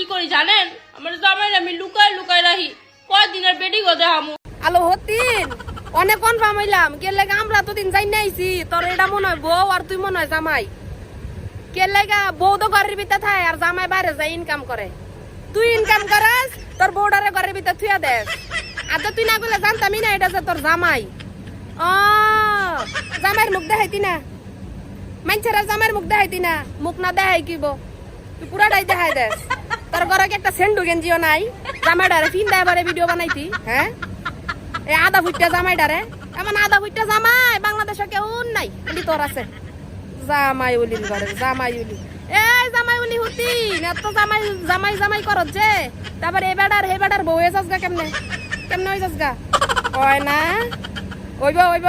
কি করি জানেন? আমার জামাই আমি লুকাই লুকাই রাখি। কয়দিন আর বেডি গো হামু আলো হতিন, অনেক কন পামাইলাম কে লাগে আমরা তো দিন যাই নাইছি তোর এটা মনে হয় বউ আর তুই মনে হয় জামাই। কে লাগে বউ তো ঘরের ভিতরে থাকে আর জামাই বাইরে যায় ইনকাম করে। তুই ইনকাম করাস, তোর বউডারে ঘরের ভিতরে থুয়া দেস। আর তো তুই না করলে জানতামই না এটা যে তোর জামাই। ও জামাইয়ের মুখ দেখাইতি না। মাইনছেরা জামাইয়ের মুখ দেখাইতি না। মুখ না দেখাই কিব তুই পুরাটাই দেখাই দেস। তোর ঘরে কি একটা সেন্ডু গেঞ্জিও নাই? জামাইডারে ফিন দেবারে ভিডিও বানাইতি হ্যাঁ? এ আদা ফুটটা জামাইডারে। এমন আদা ফুটটা জামাই, বাংলাদেশে কেউ নাই। খালি তোর আছে। জামাই উলিন ঘরে জামাই উলি এই জামাই উলি হুতি, এত জামাই জামাই জামাই করত যে। তারপর এ বেডার হে বেডার বউ এসেছ গা কেমনে? কেমনে হইছস গা? কয় না? ওইব ওইব।